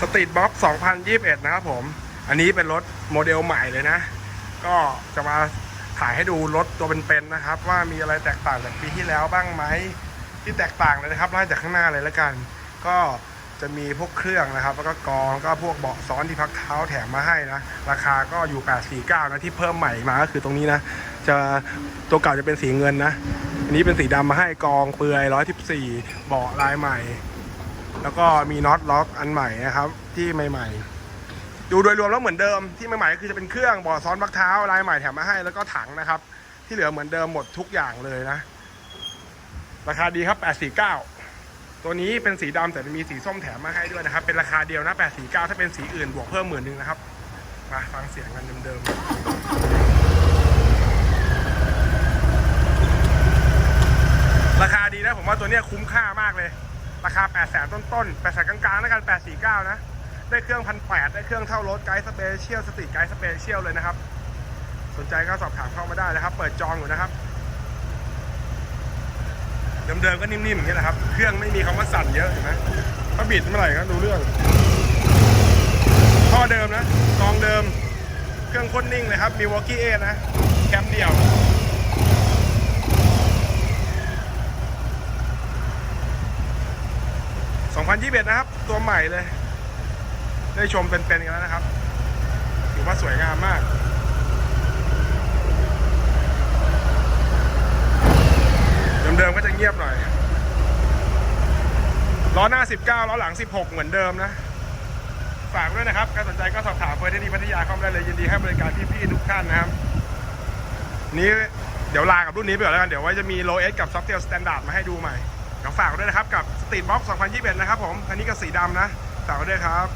สตรีทบ็อก2021 นะครับผม อันนี้เป็นรถโมเดลใหม่เลยนะ ก็จะมาถ่ายให้ดูรถตัวเป็นๆนะครับ ว่ามีอะไรแตกต่างจากปีที่แล้วบ้างไหมที่แตกต่างเลยนะครับไล่จากข้างหน้าเลยแล้วกัน ก็จะมีพวกเครื่องนะครับ แล้วก็กองก็พวกเบาะซ้อนที่พักเท้าแถมมาให้นะ ราคาก็อยู่ 849 นะที่เพิ่มใหม่มาก็คือตรงนี้นะ จะตัวเก่าจะเป็นสีเงินนะ อันนี้เป็นสีดำมาให้กองเปลือย 114 เบาะลายใหม่ แล้วก็มีน็อตล็อกอันใหม่นะครับ ที่ใหม่ ๆ ดูโดยรวมแล้วเหมือนเดิมที่ใหม่ๆก็คือจะเป็นเครื่องบาะซ้อนพักเท้าลายใหม่แถมมาให้แล้วก็ถังนะครับ ที่เหลือเหมือนเดิมหมดทุกอย่างเลยนะ ราคาดีครับ849ตัวนี้เป็นสีดำแต่มีสีส้มแถมมาให้ด้วยนะครับ เป็นราคาเดียวนะ849 ถ้าเป็นสีอื่นบวกเพิ่มหมื่นหนึ่งนะครับ มาฟังเสียงกันเดิมๆ ราคาดีนะผมว่าตัวเนี้ยคุ้มค่ามากเลย ราคา 8 0 0 0 0ต้นๆ8แสนกลางๆแล้วกัน 849 นะ ได้เครื่องพันแได้เครื่องเท่ารถไกด์สเปเชียลสตรีทไกด์สเปเชียลเลยนะครับ สนใจก็สอบถามเข้ามาได้นะครับ เปิดจองอยู่นะครับ เดิมๆก็นิ่มๆอย่างนี้แหละครับ เครื่องไม่มีคำว่าสั่นเยอะเห็นไหมถ้าบิดเมื่อไหร่ก็ดูเรื่องท่อเดิมนะกองเดิม เครื่องพ่นนิ่งเลยครับมีวอลกี้เอนะ แคมเดี่ยว 2021 นะครับ ตัวใหม่เลย ได้ชมเป็นๆกันแล้วนะครับ ถือว่าสวยงามมากเดิมๆก็จะเงียบหน่อย ล้อหน้า 19 ล้อหลัง 16 เหมือนเดิมนะ ฝากด้วยนะครับการสนใจก็สอบถามเฟอร์ที่นี่พัทยาเข้ามาได้เลยยินดีให้บริการพี่ๆทุกท่านนะครับ นี้เดี๋ยวลากับรุ่นนี้ไปก่อนแล้วกัน เดี๋ยวไว้จะมี low s กับ soft tail standard มาให้ดูใหม่ ก็ฝากไว้ด้วยนะครับกับสตรีทบ็อกซ์2021 นะครับผม อันนี้ก็สีดำนะ ฝากไว้ด้วยครับ